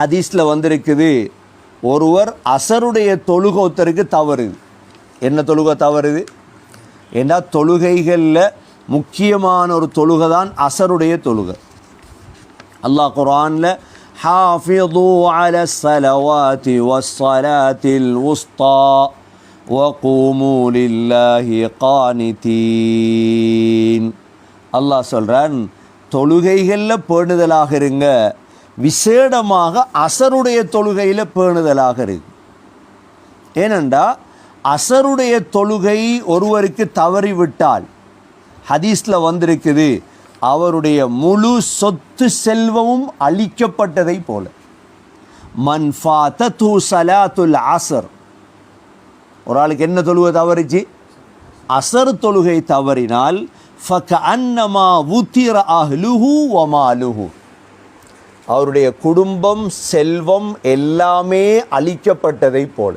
ஹதீஸில் வந்திருக்குது ஒருவர் அசருடைய தொழுகை ஒருத்தருக்கு தவறுது என்ன தொழுகை தவறுது ஏன்னா தொழுகைகளில் முக்கியமான ஒரு தொழுகை தான் அசருடைய தொழுகை அல்லாஹ் குர்ஆனில் حافظوا على الصلوات والصلاة الوسطى وقوموا لله قانتين அல்லாஹ் சொல்கிறான் தொழுகைகளில் பேணுதலாக இருங்க விசேடமாக அசருடைய தொழுகையில் பேணுதலாக இருக்கு. ஏனென்றால் அசருடைய தொழுகை ஒருவருக்கு தவறிவிட்டால் ஹதீஸில் வந்திருக்குது அவருடைய முழு சொத்து செல்வமும் அழிக்கப்பட்டதை போல. மன் ஃபாத்தத்து சலாத்துல் அசர். ஒரு ஆளுக்கு என்ன தொழுகை தவறிச்சு? அசர் தொழுகை தவறினால் ஃபக அன்னமா உத்திர அஹ்லுஹு வமாலுஹு அவருடைய குடும்பம் செல்வம் எல்லாமே அழிக்கப்பட்டதை போல.